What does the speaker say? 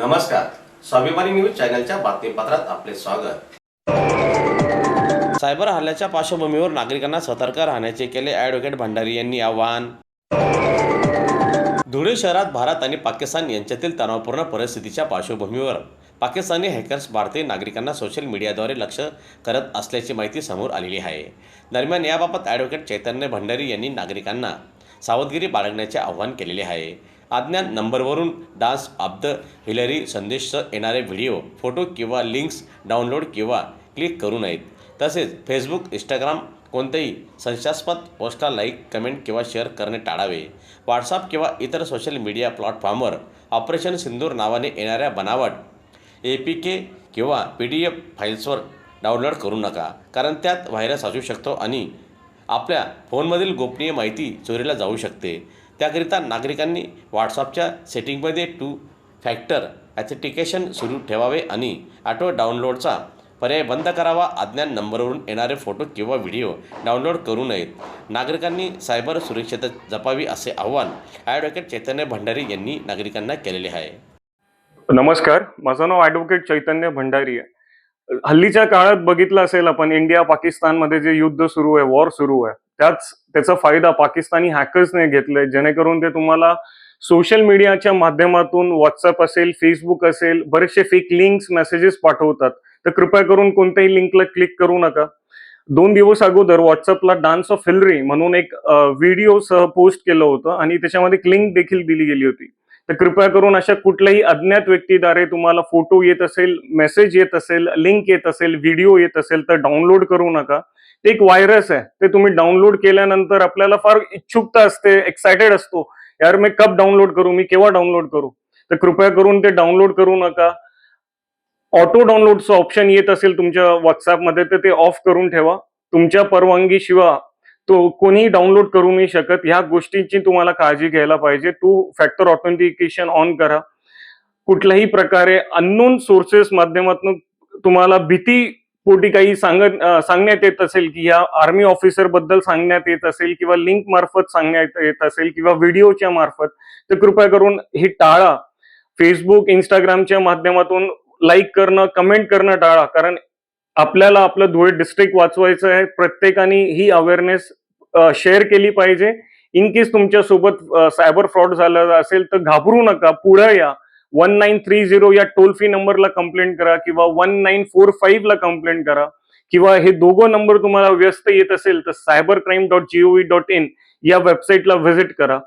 नमस्कार. स्वाभिमानी न्यूज चॅनलच्या बातमीपत्रात आपले स्वागत. सायबर हल्ल्याच्या पार्श्वभूमीवर नागरिकांना सतर्क राहण्याचे केले ॲडव्होकेट भंडारी यांनी आवाहन. धुळे शहरात भारत आणि पाकिस्तान यांच्यातील तणावपूर्ण परिस्थितीच्या पार्श्वभूमीवर पाकिस्तानी हॅकर्स भारतीय नागरिकांना सोशल मीडियाद्वारे लक्ष करत असल्याची माहिती समोर आलेली आहे. दरम्यान याबाबत ॲडव्होकेट चैतन्य भंडारी यांनी नागरिकांना सावधगिरी बाळगण्याचे आवाहन केलेले आहे. अज्ञात नंबरवरून डान्स ऑफ द हिलरी संदेश येणारे व्हिडिओ फोटो किंवा लिंक्स डाउनलोड किंवा क्लिक करू नयेत. तसेच फेसबुक इंस्टाग्राम कोणतेही संशयास्पद पोस्टला लाईक कमेंट किंवा शेअर करणे टाळावे. व्हॉट्सअप किंवा इतर सोशल मीडिया प्लॅटफॉर्मवर ऑपरेशन सिंदूर नावाने येणाऱ्या बनावट ए पी के किंवा पी डी एफ फाईल्सवर डाउनलोड करू नका कारण त्यात व्हायरस असू शकतो आणि आपल्या फोनमधील गोपनीय माहिती चोरीला जाऊ शकते. त्याकरिता नागरिकांनी व्हॉट्सअपच्या सेटिंगमध्ये टू फॅक्टर ॲथेंटिकेशन सुरू ठेवावे आणि ऑटो डाउनलोडचा पर्याय बंद करावा. अज्ञात नंबरवरून येणारे फोटो किंवा व्हिडिओ डाउनलोड करू नयेत. नागरिकांनी सायबर सुरक्षितता जपावी असे आवाहन ॲडव्होकेट चैतन्य भंडारी यांनी नागरिकांना केलेले आहे. नमस्कार. माझं नाव ॲडव्होकेट चैतन्य भंडारी आहे. हल्लीच्या काळात बघितलं असेल आपण इंडिया पाकिस्तानमध्ये जे युद्ध सुरू आहे वॉर सुरू आहे त्याच त्याचा फायदा पाकिस्तानी हॅकर्सने घेतलाय. जेणेकरून ते तुम्हाला सोशल मीडियाच्या माध्यमातून व्हॉट्सअप असेल फेसबुक असेल बरेचसे फेक लिंक्स मेसेजेस पाठवतात. तर कृपया करून कोणत्याही लिंकला क्लिक करू नका. दोन दिवस अगोदर व्हॉट्सअपला डान्स ऑफ हिलरी म्हणून एक व्हिडिओ सह पोस्ट केलं होतं आणि त्याच्यामध्ये एक लिंक देखील दिली गेली होती. तर कृपया करून अशा कुठल्याही अज्ञात व्यक्तीद्वारे तुम्हाला फोटो येत असेल मेसेज येत असेल लिंक येत असेल व्हिडिओ येत असेल तर डाउनलोड करू नका. ते एक व्हायरस आहे. ते तुम्ही डाउनलोड केल्यानंतर आपल्याला फार इच्छुकता असते एक्सायटेड असतो. यार मी कब डाउनलोड करू? मी केव्हा डाउनलोड करू? तर कृपया करून ते डाउनलोड करू नका. ऑटो डाउनलोडचं ऑप्शन येत असेल तुमच्या व्हॉट्सअपमध्ये तर ते ऑफ करून ठेवा. तुमच्या परवानगीशिवाय तो कोणीही डाउनलोड करू नाही शकत. ह्या गोष्टींची तुम्हाला काळजी घ्यायला पाहिजे. टू फॅक्टर ऑथेंटिकेशन ऑन करा. कुठल्याही प्रकारे अननोन सोर्सेस माध्यमातून तुम्हाला भीती पोटी काही सांगत सांगण्यात येत असेल की या आर्मी ऑफिसरबद्दल सांगण्यात येत असेल किंवा लिंक मार्फत सांगण्यात येत असेल किंवा व्हिडिओच्या मार्फत तर कृपया करून हे टाळा. फेसबुक इंस्टाग्रामच्या माध्यमातून लाईक करणं कमेंट करणं टाळा. कारण आपल्याला आपलं धुळे डिस्ट्रिक्ट वाचवायचं आहे. प्रत्येकाने ही अवेअरनेस शेअर केली पाहिजे. इन केस तुमच्यासोबत सायबर फ्रॉड झालं असेल तर घाबरू नका. पुढे या. वन नाईन थ्री झिरो या टोल फ्री नंबरला कंप्लेंट करा किंवा वन नाईन फोर फाईव्ह ला कंप्लेंट करा किंवा हे दोघं नंबर तुम्हाला व्यस्त येत असेल तर cyber crime dot G O V dot in या वेबसाईटला व्हिजिट करा.